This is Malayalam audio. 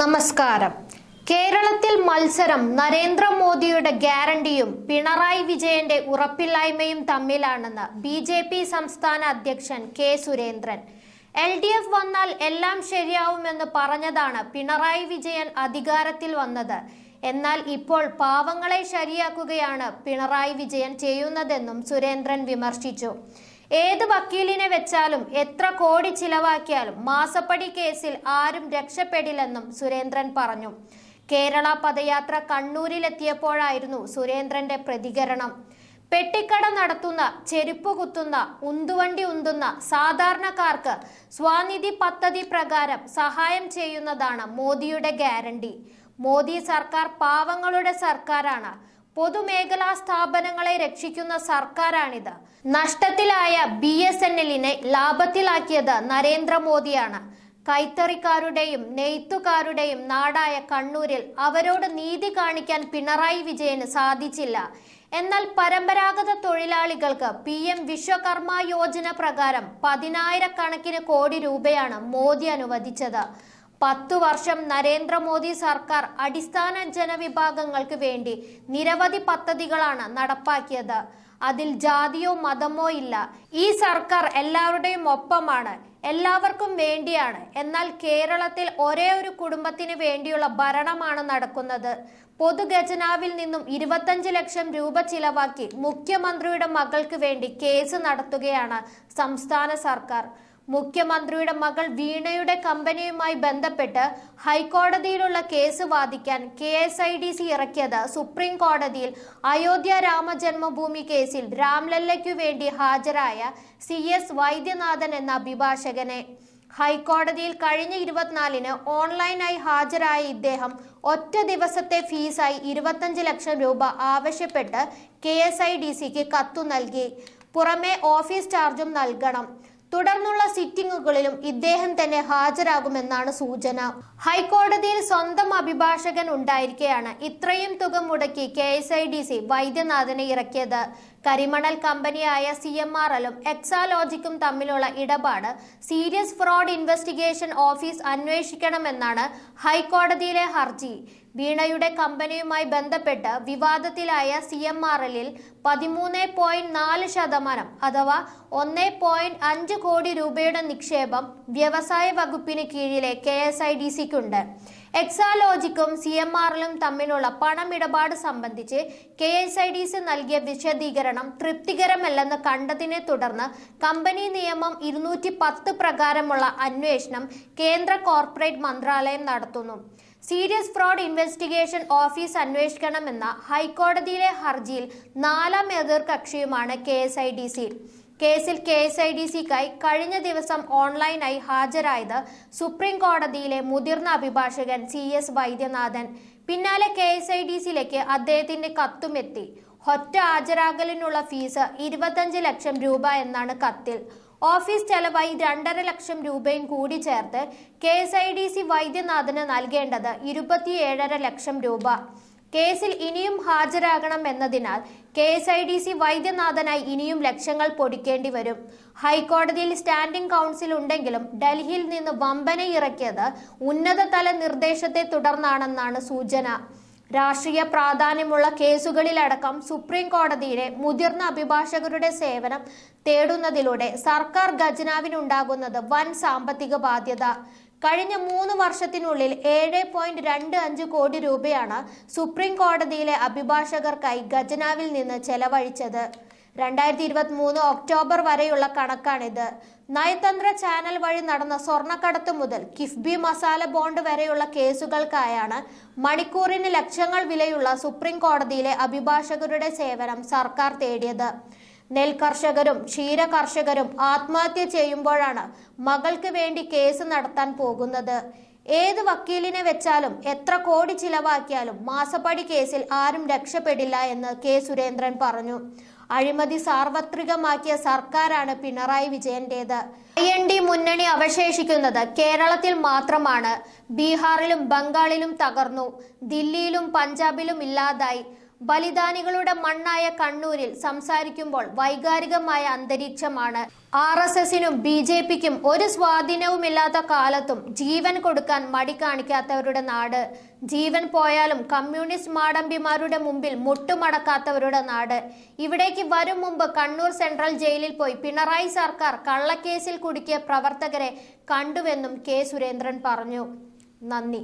നമസ്കാരം. കേരളത്തിൽ മത്സരം നരേന്ദ്രമോദിയുടെ ഗ്യാരണ്ടിയും പിണറായി വിജയന്റെ ഉറപ്പില്ലായ്മയും തമ്മിലാണെന്ന് ബി ജെ പി സംസ്ഥാന അധ്യക്ഷൻ K Surendran. L D F വന്നാൽ എല്ലാം ശരിയാവുമെന്ന് പറഞ്ഞതാണ് പിണറായി വിജയൻ അധികാരത്തിൽ വന്നത്. എന്നാൽ ഇപ്പോൾ പാവങ്ങളെ ശരിയാക്കുകയാണ് പിണറായി വിജയൻ ചെയ്യുന്നതെന്നും സുരേന്ദ്രൻ വിമർശിച്ചു. ഏത് വക്കീലിനെ വെച്ചാലും എത്ര കോടി ചിലവാക്കിയാലും മാസപ്പടി കേസിൽ ആരും രക്ഷപ്പെടില്ലെന്നും സുരേന്ദ്രൻ പറഞ്ഞു. കേരള പദയാത്ര കണ്ണൂരിലെത്തിയപ്പോഴായിരുന്നു സുരേന്ദ്രന്റെ പ്രതികരണം. പെട്ടിക്കട നടത്തുന്ന ചെരുപ്പ് കുത്തുന്ന ഉന്തുവണ്ടി ഉന്തുന്ന സാധാരണക്കാർക്ക് സ്വാനിധി പദ്ധതി പ്രകാരം സഹായം ചെയ്യുന്നതാണ് മോദിയുടെ ഗ്യാരണ്ടി. മോദി സർക്കാർ പാവങ്ങളുടെ സർക്കാരാണ്. പൊതുമേഖലാ സ്ഥാപനങ്ങളെ രക്ഷിക്കുന്ന സർക്കാരാണിത്. നഷ്ടത്തിലായ ബി എസ് എൻ എല്ലിനെ ലാഭത്തിലാക്കിയത് നരേന്ദ്രമോദിയാണ്. കൈത്തറിക്കാരുടെയും നെയ്ത്തുകാരുടെയും നാടായ കണ്ണൂരിൽ അവരോട് നീതി കാണിക്കാൻ പിണറായി വിജയന് സാധിച്ചില്ല. എന്നാൽ പരമ്പരാഗത തൊഴിലാളികൾക്ക് പി എം വിശ്വകർമ്മ യോജന പ്രകാരം പതിനായിരക്കണക്കിന് കോടി രൂപയാണ് മോദി അനുവദിച്ചത്. പത്തു വർഷം നരേന്ദ്രമോദി സർക്കാർ അടിസ്ഥാന ജനവിഭാഗങ്ങൾക്ക് വേണ്ടി നിരവധി പദ്ധതികളാണ് നടപ്പാക്കിയത്. അതിൽ ജാതിയോ മതമോ ഇല്ല. ഈ സർക്കാർ എല്ലാവരുടെയും ഒപ്പമാണ് എല്ലാവർക്കും വേണ്ടിയാണ്. എന്നാൽ കേരളത്തിൽ ഒരേ ഒരു കുടുംബത്തിന് വേണ്ടിയുള്ള ഭരണമാണ് നടക്കുന്നത്. പൊതുഖജനാവിൽ നിന്നും ഇരുപത്തഞ്ച് ലക്ഷം രൂപ ചിലവാക്കി മുഖ്യമന്ത്രിയുടെ മകൾക്ക് വേണ്ടി കേസ് നടത്തുകയാണ് സംസ്ഥാന സർക്കാർ. മുഖ്യമന്ത്രിയുടെ മകൾ വീണയുടെ കമ്പനിയുമായി ബന്ധപ്പെട്ട് ഹൈക്കോടതിയിലുള്ള കേസ് വാദിക്കാൻ K S I D C ഇറക്കിയത് സുപ്രീം കോടതിയിൽ അയോധ്യ രാമജന്മഭൂമി കേസിൽ രാംലല്ലയ്ക്കു വേണ്ടി ഹാജരായ സി എസ് വൈദ്യനാഥൻ എന്ന അഭിഭാഷകനെ. ഹൈക്കോടതിയിൽ കഴിഞ്ഞ ഇരുപത്തിനാലിന് ഓൺലൈനായി ഹാജരായ ഇദ്ദേഹം ഒറ്റ ദിവസത്തെ ഫീസായി ഇരുപത്തഞ്ച് ലക്ഷം രൂപ ആവശ്യപ്പെട്ട് കെ എസ് ഐ ഡി സിക്ക് കത്തു നൽകി. പുറമെ ഓഫീസ് ചാർജും നൽകണം. തുടർന്നുള്ള സിറ്റിംഗുകളിലും ഇദ്ദേഹം തന്നെ ഹാജരാകുമെന്നാണ് സൂചന. ഹൈക്കോടതിയിൽ സ്വന്തം അഭിഭാഷകൻ ഉണ്ടായിരിക്കെയാണ് ഇത്രയും തുക മുടക്കി K S I D C വൈദ്യനാഥനെ ഇറക്കിയത്. കരിമണൽ കമ്പനിയായ സി എം ആർ എല്ലും എക്സാലോജിക്കും തമ്മിലുള്ള ഇടപാട് സീരിയസ് ഫ്രോഡ് ഇൻവെസ്റ്റിഗേഷൻ ഓഫീസ് അന്വേഷിക്കണമെന്നാണ് ഹൈക്കോടതിയിലെ ഹർജി. വീണയുടെ കമ്പനിയുമായി ബന്ധപ്പെട്ട് വിവാദത്തിലായ സി എം ആർ എല്ലിൽ പതിമൂന്ന് പോയിന്റ് നാല് ശതമാനം അഥവാ ഒന്ന് പോയിന്റ് അഞ്ച് കോടി രൂപയുടെ നിക്ഷേപം വ്യവസായ വകുപ്പിന് കീഴിലെ കെ എസ് ഐ ഡി സിക്കുണ്ട്. എക്സാലോജിക്കും സി എം ആറിലും തമ്മിലുള്ള പണമിടപാട് സംബന്ധിച്ച് K S I D C നൽകിയ വിശദീകരണം തൃപ്തികരമല്ലെന്ന് കണ്ടതിനെ തുടർന്ന് കമ്പനി നിയമം ഇരുന്നൂറ്റി പത്ത് പ്രകാരമുള്ള അന്വേഷണം കേന്ദ്ര കോർപ്പറേറ്റ് മന്ത്രാലയം നടത്തുന്നു. സീരിയസ് ഫ്രോഡ് ഇൻവെസ്റ്റിഗേഷൻ ഓഫീസ് അന്വേഷിക്കണമെന്ന ഹൈക്കോടതിയിലെ ഹർജിയിൽ നാലാം എതിർകക്ഷിയുമാണ് K S I D C. കേസിൽ കെ എസ് ഐ ഡി സിക്കായി കഴിഞ്ഞ ദിവസം ഓൺലൈനായി ഹാജരായത് സുപ്രീം കോടതിയിലെ മുതിർന്ന അഭിഭാഷകൻ സി എസ് വൈദ്യനാഥൻ. പിന്നാലെ കെ എസ് ഐ ഡി സിയിലേക്ക് അദ്ദേഹത്തിന്റെ കത്തുമെത്തി. ഒറ്റ ഹാജരാകലിനുള്ള ഫീസ് ഇരുപത്തഞ്ച് ലക്ഷം രൂപ എന്നാണ് കത്തിൽ. ഓഫീസ് ചെലവായി രണ്ടര ലക്ഷം രൂപയും കൂടി ചേർത്ത് K S I D C വൈദ്യനാഥന് നൽകേണ്ടത് ഇരുപത്തിയേഴര ലക്ഷം രൂപ. കേസിൽ ഇനിയും ഹാജരാകണം എന്നതിനാൽ K S I D C വൈദ്യനാഥനായി ഇനിയും ലക്ഷങ്ങൾ പൊടിക്കേണ്ടി വരും. ഹൈക്കോടതിയിൽ സ്റ്റാൻഡിംഗ് കൗൺസിൽ ഉണ്ടെങ്കിലും ഡൽഹിയിൽ നിന്ന് വമ്പന ഇറക്കിയത് ഉന്നതതല നിർദ്ദേശത്തെ തുടർന്നാണെന്നാണ് സൂചന. രാഷ്ട്രീയ പ്രാധാന്യമുള്ള കേസുകളിലടക്കം സുപ്രീം കോടതിയിലെ മുതിർന്ന അഭിഭാഷകരുടെ സേവനം തേടുന്നതിലൂടെ സർക്കാർ ഖജനാവിനുണ്ടാകുന്നത് വൻ സാമ്പത്തിക ബാധ്യത. കഴിഞ്ഞ മൂന്ന് വർഷത്തിനുള്ളിൽ ഏഴ് പോയിന്റ് രണ്ട് അഞ്ച് കോടി രൂപയാണ് സുപ്രീം കോടതിയിലെ അഭിഭാഷകർക്കായി ഖജനാവിൽ നിന്ന് ചെലവഴിച്ചത്. രണ്ടായിരത്തി ഇരുപത്തി മൂന്ന് ഒക്ടോബർ വരെയുള്ള കണക്കാണിത്. നയതന്ത്ര ചാനൽ വഴി നടന്ന സ്വർണക്കടത്ത് മുതൽ കിഫ്ബി മസാല ബോണ്ട് വരെയുള്ള കേസുകൾക്കായാണ് മണിക്കൂറിന് ലക്ഷങ്ങൾ വിലയുള്ള സുപ്രീം കോടതിയിലെ അഭിഭാഷകരുടെ സേവനം സർക്കാർ തേടിയത്. നെൽ കർഷകരും ക്ഷീര കർഷകരും ആത്മഹത്യ ചെയ്യുമ്പോഴാണ് മകൾക്ക് വേണ്ടി കേസ് നടത്താൻ പോകുന്നത്. ഏത് വക്കീലിനെ വെച്ചാലും എത്ര കോടി ചിലവാക്കിയാലും മാസപ്പടി കേസിൽ ആരും രക്ഷപ്പെടില്ല എന്ന് കെ സുരേന്ദ്രൻ പറഞ്ഞു. അഴിമതി സാർവത്രികമാക്കിയ സർക്കാരാണ് പിണറായി വിജയന്റേത്. ഐ എൻ ഡി മുന്നണി അവശേഷിക്കുന്നത് കേരളത്തിൽ മാത്രമാണ്. ബീഹാറിലും ബംഗാളിലും തകർന്നു. ദില്ലിയിലും പഞ്ചാബിലും ഇല്ലാതായി. ബലിദാനികളുടെ മണ്ണായ കണ്ണൂരിൽ സംസാരിക്കുമ്പോൾ വൈകാരികമായ അന്തരീക്ഷമാണ്. ആർ എസ് എസിനും ബി ജെ പിക്കും ഒരു സ്വാധീനവുമില്ലാത്ത കാലത്തും ജീവൻ കൊടുക്കാൻ മടി കാണിക്കാത്തവരുടെ നാട്. ജീവൻ പോയാലും കമ്മ്യൂണിസ്റ്റ് മാടമ്പിമാരുടെ മുമ്പിൽ മുട്ടുമടക്കാത്തവരുടെ നാട്. ഇവിടേക്ക് വരും മുമ്പ് കണ്ണൂർ സെൻട്രൽ ജയിലിൽ പോയി പിണറായി സർക്കാർ കള്ളക്കേസിൽ കുടുക്കിയ പ്രവർത്തകരെ കണ്ടുവെന്നും കെ സുരേന്ദ്രൻ പറഞ്ഞു. നന്ദി.